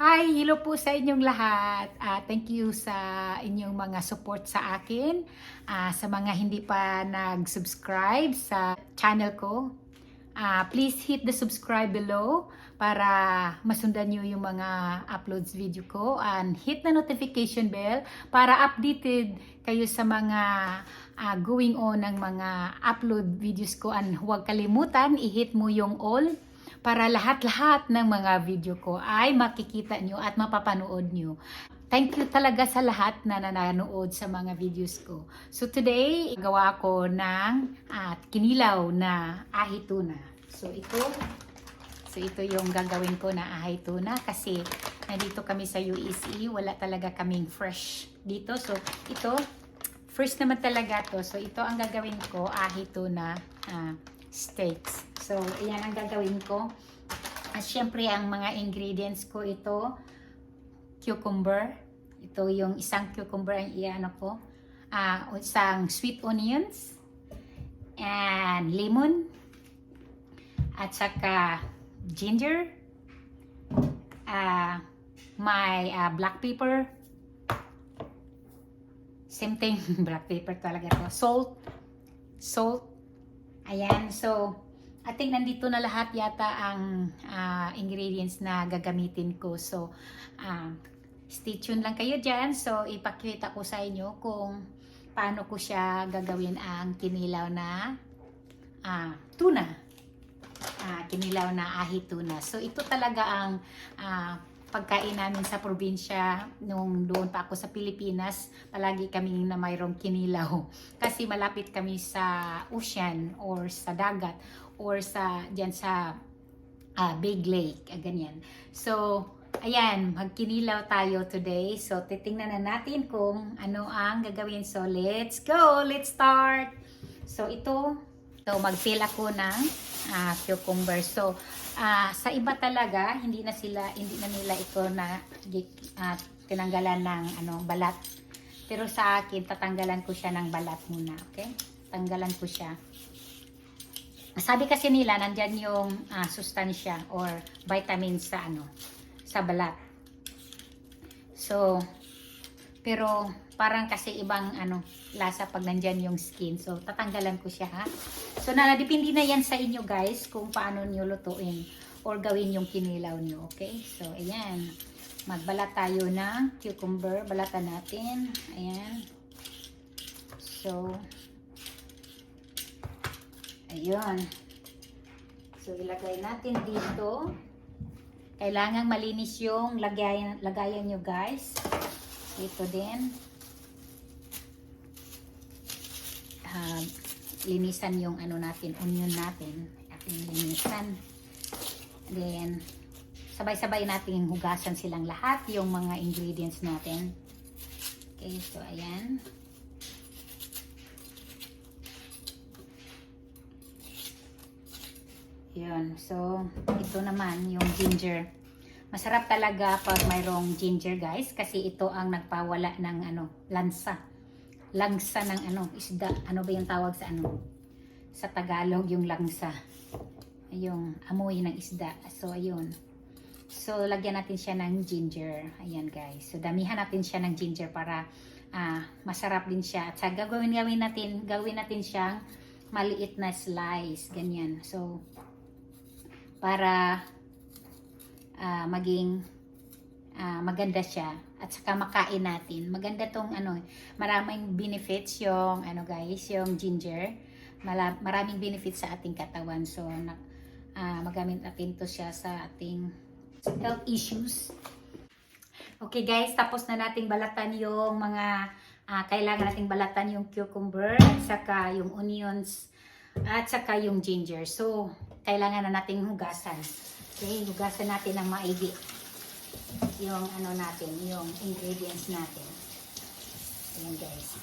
Hi, hello po sa inyong lahat. Ah, thank you sa inyong mga support sa akin. Ah, sa mga hindi pa nag-subscribe sa channel ko, ah, please hit the subscribe below para masundan nyo yung mga uploads video ko and hit the notification bell para updated kayo sa mga ah, going on ng mga upload videos ko and huwag kalimutan i-hit mo yung all para lahat-lahat ng mga video ko ay makikita nyo at mapapanood nyo. Thank you talaga sa lahat na nanonood sa mga videos ko. So today, gawa ko ng at kinilaw na ahi tuna. So ito, so ito yung gagawin ko na ahi tuna kasi nandito kami sa USE, wala talaga kaming fresh dito. So ito, first naman talaga to. So ito ang gagawin ko, ahi tuna ah, steaks. So, ayan ang gagawin ko. At syempre, ang mga ingredients ko ito, cucumber. Ito yung isang cucumber ang iano ko. Ah, isang sweet onions. And lemon. At saka ginger. Ah, may ah, black pepper. Same thing, black pepper talaga to. Salt. Salt. Ayan, so I think nandito na lahat yata ang ah, ingredients na gagamitin ko. So, ah, stay tuned lang kayo dyan. So, ipakita ko sa inyo kung paano ko siya gagawin ang kinilaw na ah, tuna. Ah, kinilaw na ahi tuna. So, ito talaga ang ah, pagkain namin sa probinsya nung doon pa ako sa Pilipinas, palagi kami na mayroong kinilaw. Kasi malapit kami sa ocean or sa dagat or sa diyan sa ah, Big Lake, ah, ganyan. So, ayan, magkinilaw tayo today. So, titingnan na natin kung ano ang gagawin. So, let's go! Let's start! So, ito, ito mag-fill ako ng ah, cucumber. So, ah, sa iba talaga, hindi na sila, hindi na nila ito na ah, tinanggalan ng ano, balat. Pero sa akin, tatanggalan ko siya ng balat muna, okay? Tanggalan ko siya. Sabi kasi nila, nandyan yung ah, sustansya or vitamins sa ano, sa balat. So, pero parang kasi ibang ano, lasa pag nandyan yung skin. So, tatanggalan ko siya ha. So, na, depende na yan sa inyo guys kung paano nyo lutuin or gawin yung kinilaw nyo. Okay? So, ayan. Magbalat tayo ng cucumber. Balatan natin. Ayan. So, ayun. So, ilagay natin dito. Kailangan malinis yung lagayan, lagayan nyo guys. Ito din. Ah, linisan yung ano natin, onion natin. Ating linisan. Then, sabay-sabay natin hugasan silang lahat, yung mga ingredients natin. Okay, so ayan. Yun, so ito naman yung ginger. Masarap talaga pag mayroong ginger guys kasi ito ang nagpawala ng ano, lansa. Langsa ng ano, isda. Ano ba yung tawag sa ano? Sa Tagalog yung langsa. Yung amoy ng isda. So ayun. So lagyan natin siya ng ginger. Ayan guys. So damihan natin siya ng ginger para ah, masarap din siya. At sa gagawin gawin natin, gawin natin siyang maliit na slice. Ganyan. So para ah, maging ah, maganda siya at saka makain natin. Maganda tong ano, maraming benefits yung ano guys, yung ginger. Maraming benefits sa ating katawan. So na, ah, magamit natin to siya sa ating health issues. Okay guys, tapos na nating balatan yung mga ah, kailangan nating balatan yung cucumber at saka yung onions at saka yung ginger. So, kailangan na nating hugasan. Okay, hugasan natin ng maigi yung ano natin, yung ingredients natin. Ayan guys.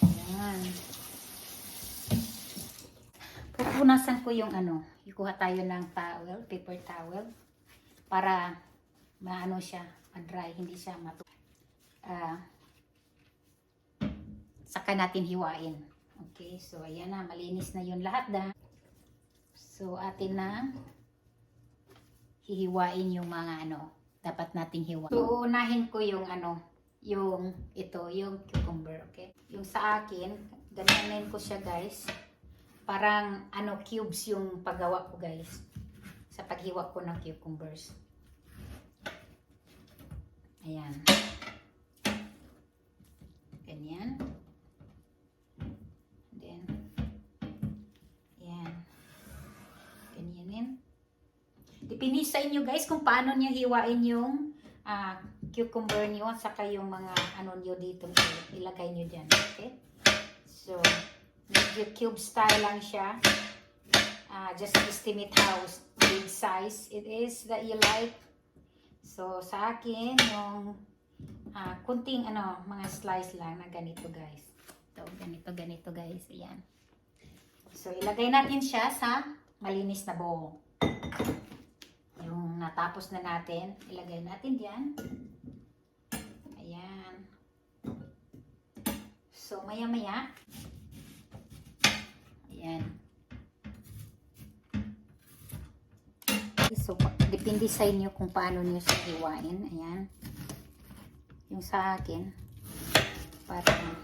Ayan. Pupunasan ko yung ano, ikuha tayo ng towel, paper towel, para maano siya, ma-dry, hindi siya matu... Ah, saka natin hiwain. Okay, so ayan na, malinis na yun lahat da. So atin na hihiwain yung mga ano, dapat nating hiwa. So unahin ko yung ano, yung ito, yung cucumber, okay? Yung sa akin, ganyanin ko siya guys. Parang ano, cubes yung paggawa ko guys. Sa paghiwa ko ng cucumbers. Ayan. Ganyan. Then, yan. Ganyanin. Depende sa inyo guys kung paano niyo hiwain yung ah, cucumber niyo at saka yung mga ano niyo dito. Ilagay niyo dyan. Okay? So, medyo cube style lang siya. Ah, just estimate how big size it is that you like. So, sa akin, yung ah, kunting ano, mga slice lang na ganito guys. Ito, ganito, ganito guys. Ayan. So, ilagay natin siya sa malinis na bowl. Natapos na natin, ilagay natin diyan. Ayan. So, maya-maya. Ayan. So, depende sa inyo kung paano niyo siya hiwain. Ayan. Yung sa akin, parang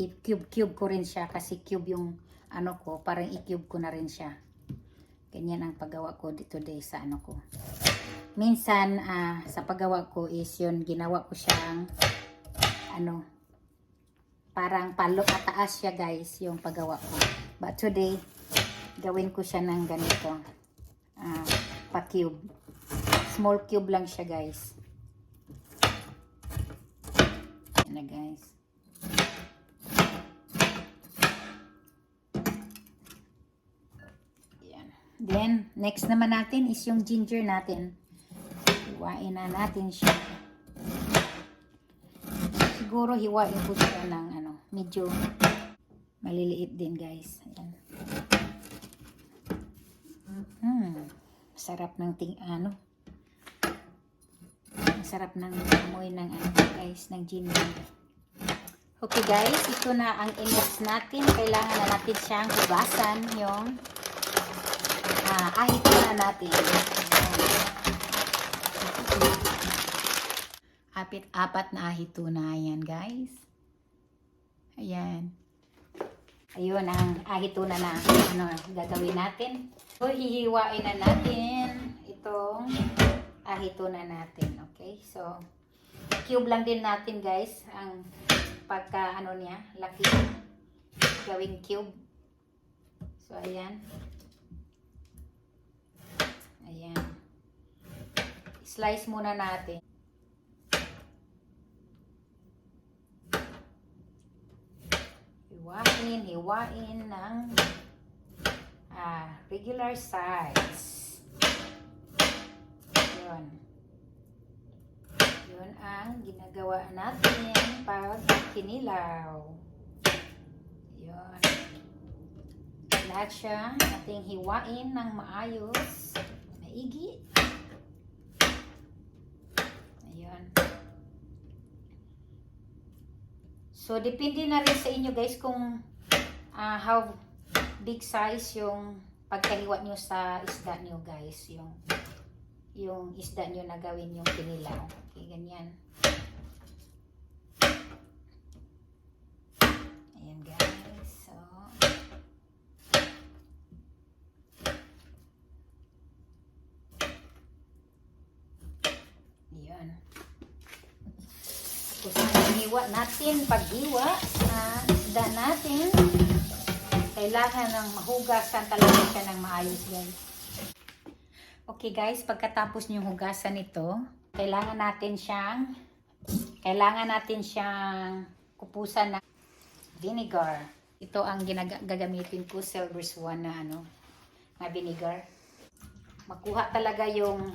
i-cube-cube ko rin siya kasi cube yung ano ko, parang i-cube ko na rin siya. Ganyan ang paggawa ko today sa ano ko. Minsan, ah, sa paggawa ko is yun, ginawa ko siyang ano, parang palo ataas siya guys, yung paggawa ko. But today, gawin ko siya ng ganito. Ah, pa-cube. Small cube lang siya guys. Yan na guys. Yan. Then, next naman natin is yung ginger natin. Hiwain na natin siya. Siguro hiwain ko siya ng ano, medyo maliliit din guys. Ayan. Hmm. Sarap ng ting ano. Sarap ng amoy ng ano guys, ng ginger. Okay guys, ito na ang inex natin. Kailangan na natin siyang hugasan yung ah, ahit na natin. Apit, apat na ahito na yan guys. Ayan. Ayun ang ahito na na ano, gagawin natin. So, hihiwain na natin itong ahito na natin. Okay? So, cube lang din natin guys ang pagka ano niya, laki gawing cube. So, ayan. Ayan. Slice muna natin. Hiwain, hiwain ng ah, regular size. Yun. Yun ang ginagawa natin pag kinilaw. Yun. Lahat siya ating hiwain ng maayos. Maigi. Ayan. So, depende na rin sa inyo guys kung ah, how big size yung pagkahiwa nyo sa isda nyo guys. Yung yung isda nyo na gawin yung kinilaw. Okay, ganyan. Ayan guys. So, Ayan. Tapos hiwa natin, paghiwa sa isda natin, kailangan ng mahugasan talaga siya ng maayos guys. Okay guys, pagkatapos nyo hugasan ito, kailangan natin siyang kailangan natin siyang kupusan ng vinegar. Ito ang gagamitin ko, Silver Swan na ano, na vinegar. Makuha talaga yung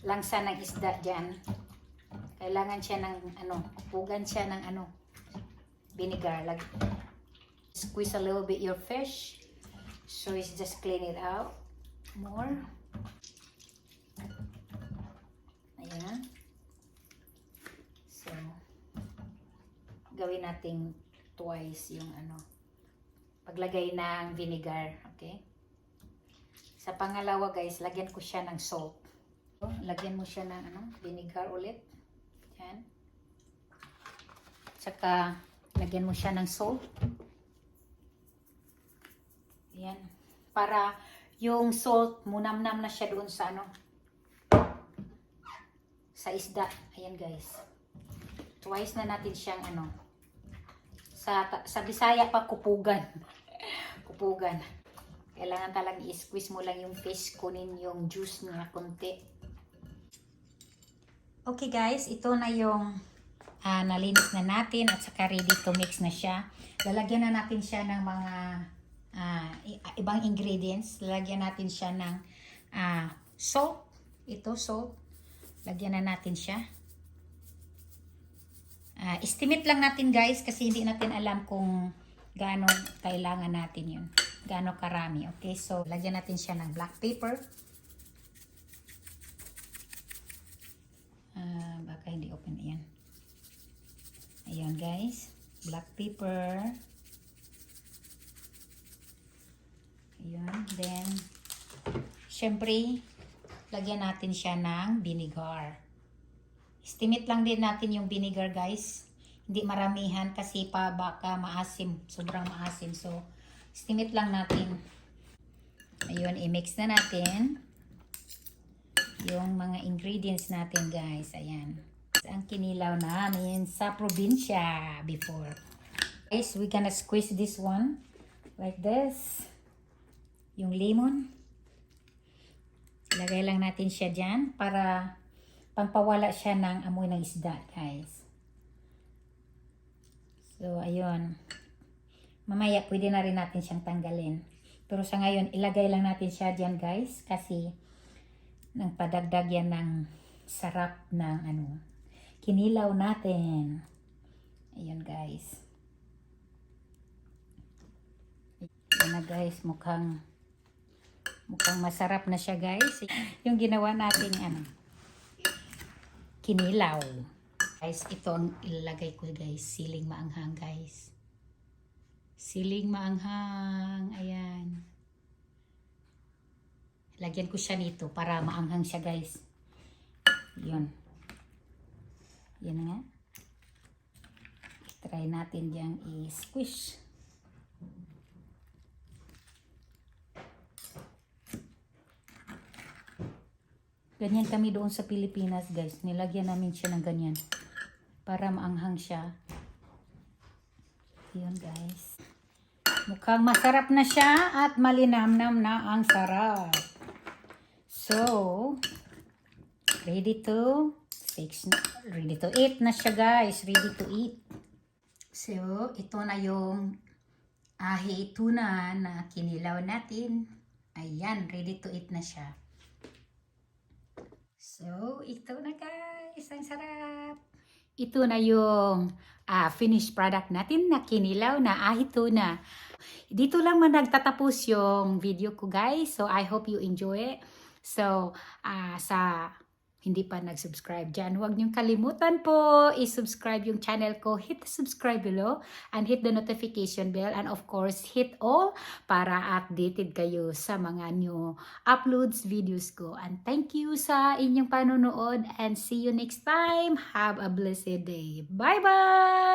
langsa ng isda dyan. Kailangan siya ng ano, kupugan siya ng ano, vinegar. Lag squeeze a little bit your fish. So it's just clean it out more. Ayan. So, gawin nating twice yung ano. paglagay ng vinegar. Okay? Sa pangalawa guys, lagyan ko siya ng salt. Lagyan mo siya ng ano, vinegar ulit. Yan. Tsaka, lagyan mo siya ng salt. Yan. Para yung salt, munamnam na siya doon sa ano, sa isda. Ayan guys. Twice na natin siyang ano, sa, sa Bisaya pa kupugan. kupugan. Kailangan talagang i-squeeze mo lang yung fish, kunin yung juice niya konti. Okay guys, ito na yung ah, nalinis na natin at saka ready to mix na siya. Lalagyan na natin siya ng mga i- ibang ingredients. Lalagyan natin siya ng ah, salt. Ito salt. Lagyan na natin siya. Ah, estimate lang natin guys kasi hindi natin alam kung gaano kailangan natin yun. Gaano karami. Okay, so lagyan natin siya ng black paper. Ah, baka hindi open yan. Ayan guys. Black paper. Ayan. Then, syempre, lagyan natin siya ng vinegar. Estimate lang din natin yung vinegar guys. Hindi maramihan kasi pa baka maasim. Sobrang maasim. So, estimate lang natin. Ayun, i-mix na natin yung mga ingredients natin guys. Ayan. Ang kinilaw namin sa probinsya before. Guys, we gonna squeeze this one like this. Yung lemon. Lagay lang natin siya dyan para pampawala siya ng amoy ng isda, guys. So, ayun. Mamaya, pwede na rin natin siyang tanggalin. Pero sa ngayon, ilagay lang natin siya dyan, guys. Kasi, nang padagdag yan ng sarap ng ano, kinilaw natin. Ayun, guys. Ayan na, guys. Mukhang, mukhang masarap na siya, guys. Yung ginawa nating ano, kinilaw. Guys, ito ang ilalagay ko guys. Siling maanghang guys. Siling maanghang. Ayan. Lagyan ko siya nito para maanghang siya guys. Yun. Yan nga. Try natin diyang i-squish. Ganyan kami doon sa Pilipinas, guys. Nilagyan namin siya ng ganyan. Para maanghang siya. Yun, guys. Mukhang masarap na siya at malinamnam na ang sarap. So, ready to fix na. Ready to eat na siya, guys. Ready to eat. So, ito na yung ahi tuna na kinilaw natin. Ayan, ready to eat na siya. So, ito na guys. Ang sarap. Ito na yung ah, finished product natin na kinilaw na ahi tuna. Dito lang man nagtatapos yung video ko guys. So, I hope you enjoy it. So, ah, sa hindi pa nag-subscribe dyan, huwag niyong kalimutan po i-subscribe yung channel ko. Hit the subscribe below and hit the notification bell and of course, hit all para updated kayo sa mga new uploads videos ko. And thank you sa inyong panonood and see you next time. Have a blessed day. Bye-bye!